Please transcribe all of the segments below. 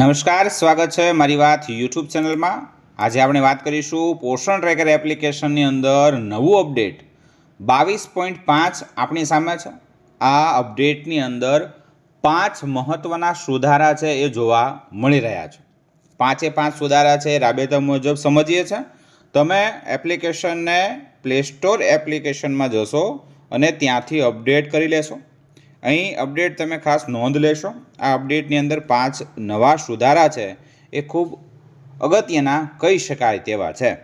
નમસ્કાર, સ્વાગત છે મારી વાત યુટ્યુબ ચેનલમાં. આજે આપણે વાત કરીશું પોષણ ટ્રેકર એપ્લિકેશનની અંદર નવું અપડેટ બાવીસ પોઈન્ટ પાંચ આપણી સામે છે. આ અપડેટની અંદર પાંચ મહત્ત્વના સુધારા છે એ જોવા મળી રહ્યા છે. પાંચે પાંચ સુધારા છે રાબેતા મુજબ સમજીએ છે. તમે એપ્લિકેશનને પ્લે સ્ટોર એપ્લિકેશનમાં જશો અને ત્યાંથી અપડેટ કરી લેશો. અહીં અપડેટ તમે ખાસ નોંધ લેશો. આ અપડેટની અંદર પાંચ નવા સુધારા છે. એ ખૂબ અગત્યના કહી શકાય તેવા છે.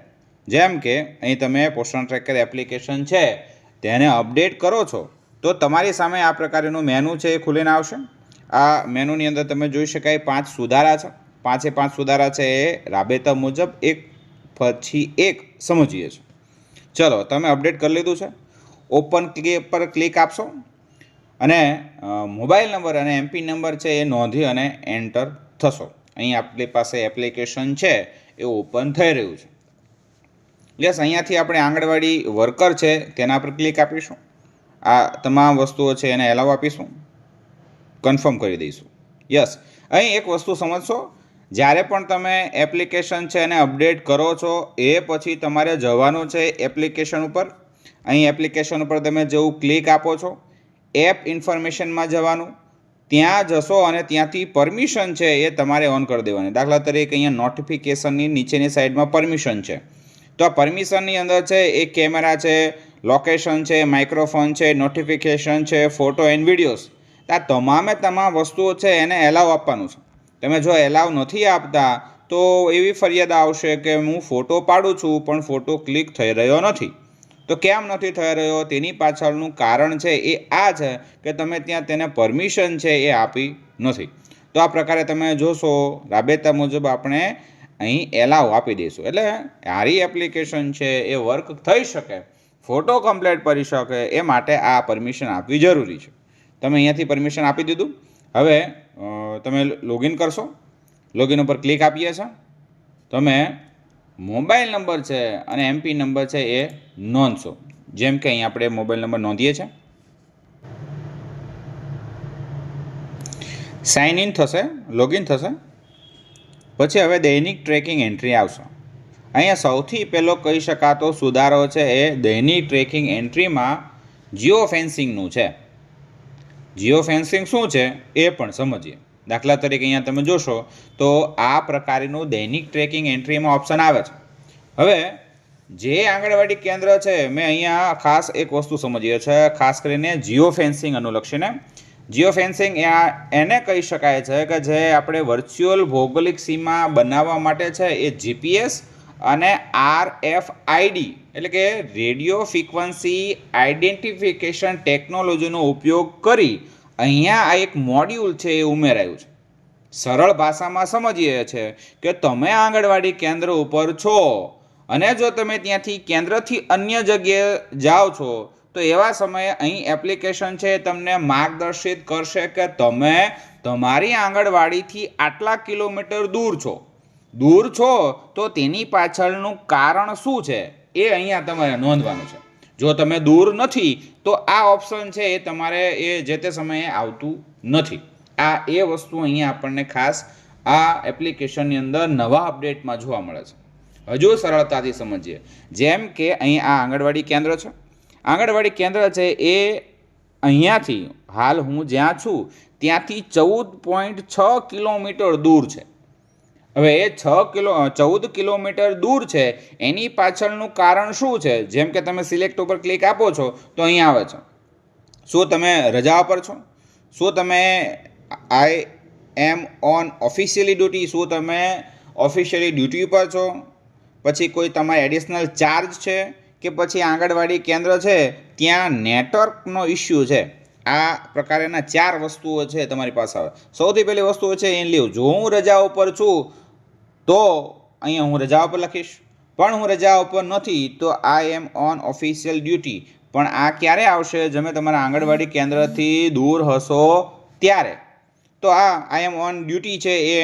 જેમ કે, અહીં તમે પોષણ ટ્રેકર એપ્લિકેશન છે, તેને અપડેટ કરો છો, તો તમારી સામે આ પ્રકારનું મેનુ છે એ ખુલીને આવશે. આ મેનુની અંદર તમે જોઈ શકાય પાંચ સુધારા છે. પાંચે પાંચ સુધારા છે એ રાબેતા મુજબ એક પછી એક સમજીએ છીએ. ચલો, તમે અપડેટ કરી લીધું છે. ઓપન ક્લિક પર ક્લિક આપશો. અને મોબાઈલ નંબર અને એમપી નંબર છે એ નોંધી અને એન્ટર થશો. અહીં આપણી પાસે એપ્લિકેશન છે, એ ઓપન થઈ રહ્યું છે. યસ અહીંયાથી આપણે આંગણવાડી વર્કર છે, તેના પર ક્લિક આપીશું. આ તમામ વસ્તુઓ છે એને એલાવ આપીશું. કન્ફર્મ કરી દઈશું. યસ અહીં એક વસ્તુ સમજશો, જ્યારે પણ તમે એપ્લિકેશન છે એને અપડેટ કરો છો, એ પછી તમારે જવાનું છે એપ્લિકેશન ઉપર. અહીં એપ્લિકેશન ઉપર તમે જેવું ક્લિક આપો છો એપ ઇન્ફોર્મેશનમાં જવાનું, ત્યાં જશો અને ત્યાંથી પરમિશન છે એ તમારે ઓન કરી દેવાની. દાખલા તરીકે અહીંયા નોટિફિકેશનની નીચેની સાઈડમાં પરમિશન છે. તો આ પરમિશનની અંદર છે, એ કેમેરા છે લોકેશન છે માઇક્રોફોન છે નોટિફિકેશન છે ફોટો એન્ડ વિડીયોઝ આ તમામે તમામ વસ્તુઓ છે એને એલાવ આપવાનું છે. તમે જો એલાવ નથી આપતા, તો એવી ફરિયાદ આવશે કે હું ફોટો પાડું છું, પણ ફોટો ક્લિક થઈ રહ્યો નથી. તો કેમ નથી થઈ રહ્યો? તેની પાછળનું કારણ છે એ આ છે કે તમે ત્યાં તેને પરમિશન છે એ આપી નથી. તો આ પ્રકારે તમે જોશો, રાબેતા મુજબ આપણે અહીં એલાવ આપી દઈશું. એટલે હારી એપ્લિકેશન છે, એ વર્ક થઈ શકે ફોટો કમ્પ્લેટ કરી શકે, એ માટે આ પરમિશન આપવી જરૂરી છે. તમે અહીંયાથી પરમિશન આપી દીધું. હવે તમે લોગિન કરશો. લોગિન ઉપર ક્લિક આપીએ છે તમે મોબાઈલ નંબર છે અને એમપી નંબર છે એ નોંધશો. જેમ કે અહીં આપણે મોબાઈલ નંબર નોંધીએ છીએ સાઇન ઇન થશે લોગિન થશે. પછી હવે દૈનિક ટ્રેકિંગ એન્ટ્રી આવશે. અહીંયા સૌથી પહેલો કહી શકાતો સુધારો છે એ દૈનિક ટ્રેકિંગ એન્ટ્રીમાં જીઓ ફેન્સિંગનું છે. જીઓ ફેન્સિંગ શું છે એ પણ સમજીએ. દાખલા તરીકે અહીંયા તમે જોશો તો આ પ્રકારનું દૈનિક ટ્રેકિંગ એન્ટ્રીમાં ઓપ્શન આવે છે. હવે જે આંગણવાડી કેન્દ્ર છે, મેં અહીંયા ખાસ એક વસ્તુ સમજીએ છે ખાસ કરીને જીઓ ફેન્સિંગ અનુલક્ષીને. જીઓ ફેન્સિંગ એ એને કહી શકાય છે કે જે આપણે વર્ચ્યુઅલ ભૌગોલિક સીમા બનાવવા માટે છે એ જીપીએસ અને આર એફ આઈડી એટલે કે રેડિયો ફ્રીક્વન્સી આઈડેન્ટિફિકેશન ટેકનોલોજીનો ઉપયોગ કરી અહીંયા આ એક મોડ્યુલ છે એ ઉમેરાયું છે. સરળ ભાષામાં સમજીએ છે કે તમે આંગણવાડી કેન્દ્ર ઉપર છો અને જો તમે ત્યાંથી કેન્દ્રથી અન્ય જગ્યાએ જાઓ છો, તો એવા સમયે અહીં એપ્લિકેશન છે એ તમને માર્ગદર્શિત કરશે કે તમે તમારી આંગણવાડીથી આટલા કિલોમીટર દૂર છો. દૂર છો તો તેની પાછળનું કારણ શું છે એ અહીંયા તમારે નોંધવાનું છે. જો તમે દૂર નથી, તો આ ઓપ્શન છે એ તમારે એ જે તે સમયે આવતું નથી. આ એ વસ્તુ અહીંયા આપણને ખાસ આ એપ્લિકેશનની અંદર નવા અપડેટમાં જોવા મળે છે. હજુ સરળતાથી સમજીએ. જેમ કે અહીં આ આંગણવાડી કેન્દ્ર છે. આંગણવાડી કેન્દ્ર છે એ અહીંયાથી, હાલ હું જ્યાં છું, ત્યાંથી ચૌદ પોઈન્ટ છ કિલોમીટર દૂર છે. હવે એ છ કિલો ચૌદ કિલોમીટર દૂર છે. એની પાછળનું કારણ શું છે? જેમ કે તમે સિલેક્ટ ઉપર ક્લિક આપો છો, તો અહીં આવે છે. શું તમે રજા પર છો? શું તમે I am on officially duty? શું તમે ઓફિશિયલી ડ્યુટી પર છો? પછી કોઈ તમારે એડિશનલ ચાર્જ છે કે પછી આંગણવાડી કેન્દ્ર છે? ત્યાં નેટવર્કનો ઇસ્યુ છે. આ પ્રકારના ચાર વસ્તુઓ છે તમારી પાસે. આવે સૌથી પહેલી વસ્તુઓ છે એ લીવ જો હું રજા ઉપર છું તો અહીંયા હું રજા ઉપર લખીશ. પણ હું રજા ઉપર નથી, તો I am on official duty પણ આ ક્યારે આવશે તમે તમારા આંગણવાડી કેન્દ્રથી દૂર હશો ત્યારે. તો આ આઈ એમ ઓન ડ્યુટી છે, એ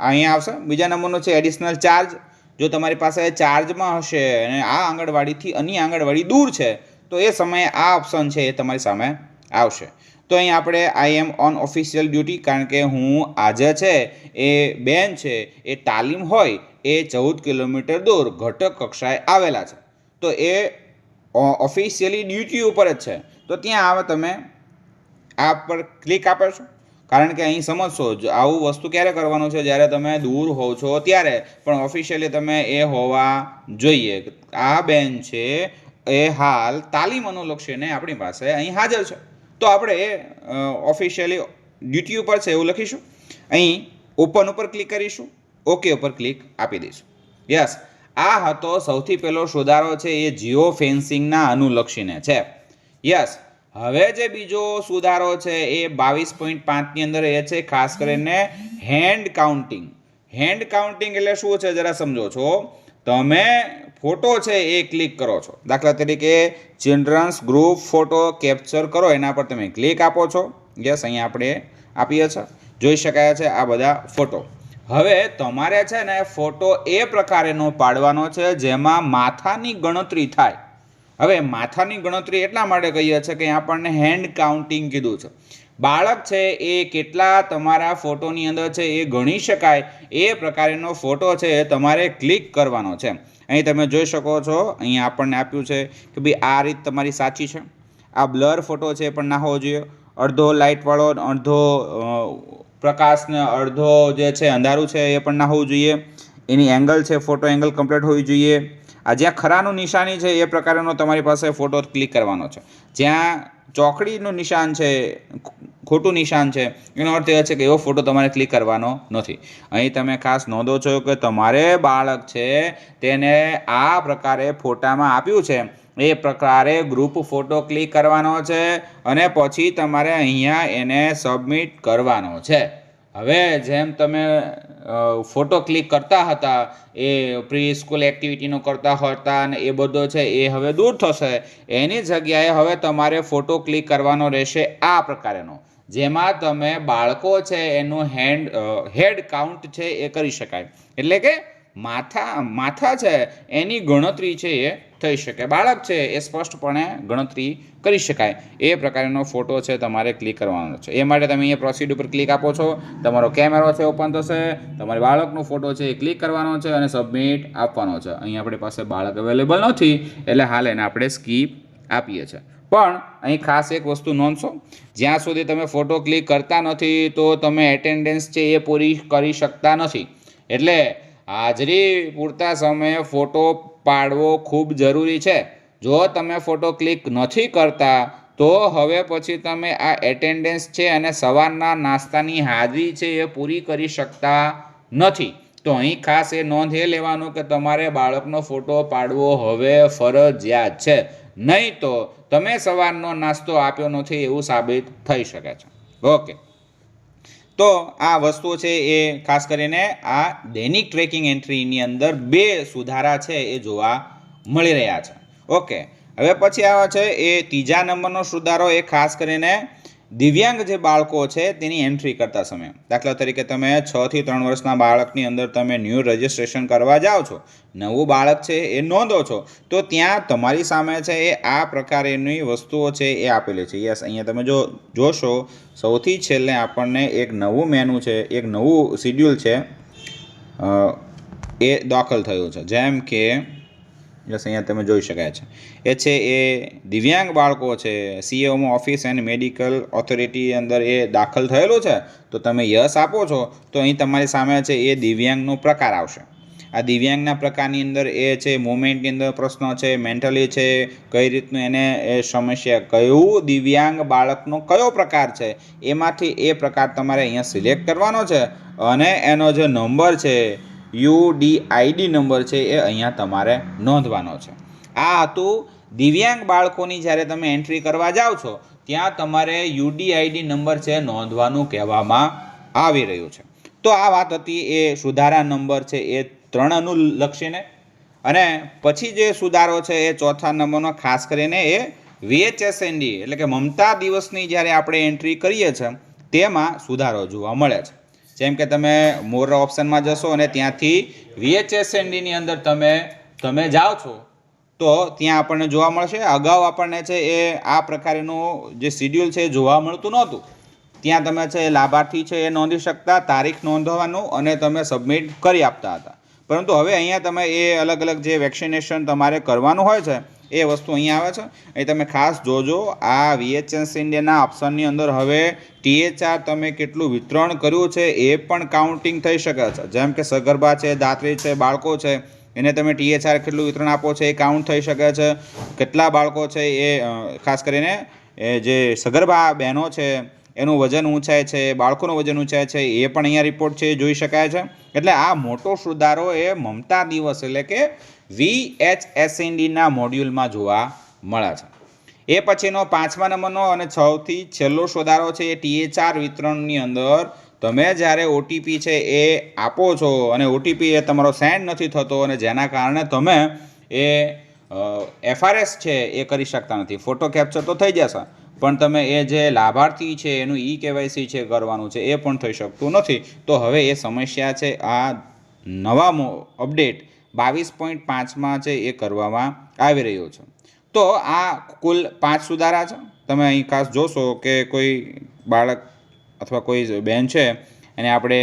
અહીંયા આવશે. બીજા નંબરનો છે એડિશનલ ચાર્જ જો તમારી પાસે ચાર્જમાં હશે અને આ આંગણવાડીથી અન્ય આંગણવાડી દૂર છે, તો એ સમયે આ ઓપ્શન છે એ તમારી સામે આવશે. તો અહીં આપણે I am on official duty કારણ કે હું આજે છે, એ બેન છે, એ તાલીમ હોય, એ ચૌદ કિલોમીટર દૂર ઘટક કક્ષાએ આવેલા છે. તો એ ઓફિશિયલી ડ્યુટી ઉપર જ છે. તો ત્યાં આવે તમે આ પર ક્લિક આપો છો. કારણ કે અહીં સમજશો આવું વસ્તુ ક્યારે કરવાનું છે? જ્યારે તમે દૂર હોવ છો ત્યારે, પણ ઓફિશિયલી તમે એ હોવા જોઈએ. આ બેન છે, એ હાલ તાલીમ અનુલક્ષીને આપણી પાસે અહીં હાજર છે. તો આપણે ઓફિશિયલી ડ્યુટી ઉપર છે એવું લખીશું. અહીં ઓપન ઉપર ક્લિક કરીશું. ઓકે ઉપર ક્લિક આપી દઈશું. યસ આ હતો સૌથી પહેલો સુધારો છે એ જીઓ ફેન્સિંગના અનુલક્ષીને છે. યસ હવે જે બીજો સુધારો છે એ બાવીસ પોઈન્ટ પાંચની અંદર એ છે, ખાસ કરીને હેન્ડ કાઉન્ટિંગ હેન્ડ કાઉન્ટિંગ એટલે શું છે? જરા સમજો છો. તમે ફોટો છે એ ક્લિક કરો છો. દાખલા તરીકે ચિલ્ડ્રન્સ ગ્રુપ ફોટો કેપ્ચર કરો, એના પર તમે ક્લિક આપો છો. યસ અહીંયા આપણે આપીએ છીએ. જોઈ શકાય છે આ બધા ફોટો. હવે તમારે છે ને ફોટો એ પ્રકારેનો પાડવાનો છે જેમાં માથાની ગણતરી થાય. હવે માથાની ગણતરી એટલા માટે કહીએ છીએ કે આપણને હેન્ડ કાઉન્ટિંગ કીધું છે. બાળક છે એ કેટલા તમારા ફોટોની અંદર છે એ ગણી શકાય. એ પ્રકારેનો ફોટો છે એ તમારે ક્લિક કરવાનો છે. અહીં તમે જોઈ શકો છો અહીંયા આપણને આપ્યું છે કે ભાઈ આ રીત તમારી સાચી છે. આ બ્લર ફોટો છે પણ ના હોવો જોઈએ. અડધો લાઇટવાળો અડધો પ્રકાશને અડધો જે છે અંધારું છે એ પણ ના હોવું જોઈએ. એની એંગલ છે ફોટો એંગલ કમ્પ્લીટ હોવી જોઈએ. આ જ્યાં ખરાનું નિશાની છે એ પ્રકારનો તમારી પાસે ફોટો ક્લિક કરવાનો છે. જ્યાં ચોકડીનું નિશાન છે, ખોટું નિશાન છે, એનો અર્થ એ છે કે એવો ફોટો તમારે ક્લિક કરવાનો નથી. અહીં તમે ખાસ નોંધો છો કે તમારે બાળક છે તેને આ પ્રકારે ફોટામાં આપ્યું છે. એ પ્રકારે ગ્રુપ ફોટો ક્લિક કરવાનો છે અને પછી તમારે અહીંયા એને સબમિટ કરવાનો છે. હવે જેમ તમે ફોટો ક્લિક કરતા હતા, એ પ્રી સ્કૂલ એક્ટિવિટીનો કરતા હતા અને એ બધો છે, એ હવે દૂર થશે. એની જગ્યાએ હવે તમારે ફોટો ક્લિક કરવાનો રહેશે આ પ્રકારેનો. જેમાં તમે બાળકો છે, એનું હેન્ડ હેડ કાઉન્ટ છે, એ કરી શકાય. એટલે કે માથા માથા છે, એની ગણતરી છે એ થઈ શકે. બાળક છે એ સ્પષ્ટપણે ગણતરી કરી શકાય. એ પ્રકારનો ફોટો છે તમારે ક્લિક કરવાનો છે. એ માટે તમે અહીંયા પ્રોસીડ ઉપર ક્લિક આપો છો. તમારો કેમેરો છે ઓપન થશે. તમારે બાળકનો ફોટો છે એ ક્લિક કરવાનો છે અને સબમિટ આપવાનો છે. અહીં આપણી પાસે બાળક અવેલેબલ નથી, એટલે હાલ એને આપણે સ્કીપ આપીએ છીએ. પણ અહીં ખાસ એક વસ્તુ નોંધશો. જ્યાં સુધી તમે ફોટો ક્લિક કરતા નથી, તો તમે એટેન્ડન્સ છે એ પૂરી કરી શકતા નથી. એટલે હાજરી પૂરતા સમયે ફોટો પાડવો ખૂબ જરૂરી છે. જો તમે ફોટો ક્લિક નથી કરતા, તો હવે પછી તમે આ એટેન્ડન્સ છે અને સવારના નાસ્તાની હાજરી છે એ પૂરી કરી શકતા નથી. તો અહીં ખાસ એ નોંધ એ લેવાનું કે તમારે બાળકનો ફોટો પાડવો હવે ફરજિયાત છે. નહીં તો તમે સવારનો નાસ્તો આપ્યો નથી એવું સાબિત થઈ શકે છે. ઓકે. તો આ વસ્તુઓ છે એ ખાસ કરીને આ દૈનિક ટ્રેકિંગ એન્ટ્રીની અંદર બે સુધારા છે એ જોવા મળી રહ્યા છે. ઓકે, હવે પછી આવે છે એ ત્રીજા નંબરનો સુધારો એ ખાસ કરીને દિવ્યાંગ જે બાળકો છે, તેની એન્ટ્રી કરતા સમયે. દાખલા તરીકે તમે છ થી ત્રણ વર્ષના બાળકની અંદર તમે ન્યૂ રજિસ્ટ્રેશન કરવા જાઓ છો, નવું બાળક છે એ નોંધો છો, તો ત્યાં તમારી સામે છે એ આ પ્રકારેની વસ્તુઓ છે એ આપેલી છે. યસ, અહીંયા તમે જો જોશો, સૌથી છેલ્લે આપણને એક નવું મેનુ છે, એક નવું શિડ્યુલ છે એ દાખલ થયું છે. જેમ કે યસ, અહીંયા તમે જોઈ શકાય છે. એ છે એ દિવ્યાંગ બાળકો છે. સીએઓમાં ઓફિસ એન્ડ મેડિકલ ઓથોરિટી અંદર એ દાખલ થયેલો છે. તો તમે યસ આપો છો, તો અહીં તમારી સામે છે એ દિવ્યાંગનો પ્રકાર આવશે. આ દિવ્યાંગના પ્રકારની અંદર એ છે મુમેન્ટની અંદર પ્રશ્નો છે મેન્ટલી છે, કઈ રીતનું એને એ સમસ્યા, કયું દિવ્યાંગ બાળકનો કયો પ્રકાર છે, એમાંથી એ પ્રકાર તમારે અહીંયા સિલેક્ટ કરવાનો છે. અને એનો જે નંબર છે યુ ડી આઈડી નંબર છે એ અહીંયા તમારે નોંધવાનો છે. આ હતું દિવ્યાંગ બાળકોની જ્યારે તમે એન્ટ્રી કરવા જાઓ છો, ત્યાં તમારે યુડીઆઈડી નંબર છે નોંધવાનું કહેવામાં આવી રહ્યું છે. તો આ વાત હતી એ સુધારા નંબર છે એ ત્રણ અનુલક્ષીને અને પછી જે સુધારો છે એ ચોથા નંબરનો, ખાસ કરીને એ વીએચએસએનડી એટલે કે મમતા દિવસની જ્યારે આપણે એન્ટ્રી કરીએ છીએ, તેમાં સુધારો જોવા મળે છે. જેમ કે તમે મોર ઓપ્શનમાં જશો અને ત્યાંથી વીએચએસએનડીની અંદર તમે તમે જાઓ છો, તો ત્યાં આપણને જોવા મળશે. અગાઉ આપણને છે એ, આ પ્રકારનું જે શિડ્યુલ છે એ જોવા મળતું નહોતું. ત્યાં તમે છે લાભાર્થી છે એ નોંધી શકતા, તારીખ નોંધવાનું અને તમે સબમિટ કરી આપતા હતા. પરંતુ હવે અહીંયા તમે એ અલગ અલગ જે વેક્સિનેશન તમારે કરવાનું હોય છે, એ વસ્તુ અહીંયા આવે છે. એ તમે ખાસ જોજો, આ વીએચએસ ઇન્ડિયાના ઓપ્શનની અંદર હવે ટીએચઆર તમે કેટલું વિતરણ કર્યું છે, એ પણ કાઉન્ટિંગ થઈ શકે છે. જેમ કે સગર્ભા છે, દાત્રી છે, બાળકો છે, એને તમે ટીએચઆર કેટલું વિતરણ આપો છો, એ કાઉન્ટ થઈ શકે છે. કેટલા બાળકો છે, એ ખાસ કરીને, એ જે સગર્ભા બહેનો છે એનું વજન ઊંચાય છે, બાળકોનું વજન ઊંચાય છે, એ પણ અહીંયા રિપોર્ટ છે જોઈ શકાય છે. એટલે આ મોટો સુધારો એ મમતા દિવસ એટલે કે વીએચએસએનડીના મોડ્યુલમાં જોવા મળે છે. એ પછીનો પાંચમા નંબરનો અને છથી છેલ્લો સુધારો છે એ ટીએચઆર વિતરણની અંદર. તમે જ્યારે ઓટીપી છે એ આપો છો અને ઓટીપી એ તમારો સેન્ડ નથી થતો અને જેના કારણે તમે એ એફઆરએસ છે એ કરી શકતા નથી. ફોટો કેપ્ચર તો થઈ જશે. પણ તમે એ જે લાભાર્થી છે, એનું ઈ કેવાયસી છે, કરવાનું છે, એ પણ થઈ શકતું નથી. તો હવે એ સમસ્યા છે, આ નવા અપડેટ બાવીસ પોઈન્ટ પાંચમાં છે, એ કરવામાં આવી રહ્યો છે. તો આ કુલ પાંચ સુધારા છે. તમે અહીં ખાસ જોશો કે કોઈ બાળક અથવા કોઈ બેન છે, એને આપણે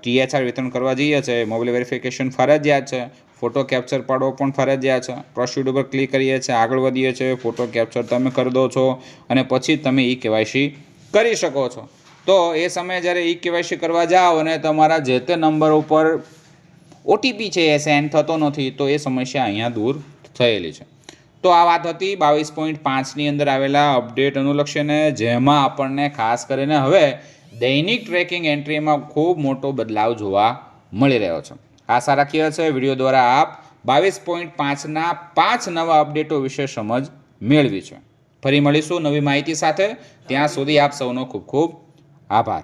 ટીએચઆર વિતરણ કરવા જઈએ છીએ મોબાઈલ વેરિફિકેશન ફરજિયાત છે ફોટો કેપ્ચર પાડવો પણ ફરજિયાત છે. પ્રોસીડ ઉપર ક્લિક કરીએ છીએ, આગળ વધીએ છીએ, ફોટો કેપ્ચર તમે કરી દો છો અને પછી તમે ઈ કેવાયસી કરી શકો છો. તો એ સમયે જ્યારે ઈ કેવાયસી કરવા જાઓ અને તમારા જે તે નંબર ઉપર ઓટીપી છે એ સેન્ડ થતો નથી, તો એ સમસ્યા અહીંયા દૂર થયેલી છે. તો આ વાત હતી બાવીસ પોઈન્ટ પાંચની અંદર આવેલા અપડેટ અનુલક્ષીને, જેમાં આપણને ખાસ કરીને હવે દૈનિક ટ્રેકિંગ એન્ટ્રીમાં ખૂબ મોટો બદલાવ જોવા મળી રહ્યો છે. આશા રાખીએ છે વીડિયો દ્વારા આપ બાવીસ પોઈન્ટ પાંચના પાંચ નવા અપડેટો વિશે સમજ મેળવી છે. ફરી મળીશું નવી માહિતી સાથે. ત્યાં સુધી આપ સૌનો ખૂબ ખૂબ આભાર.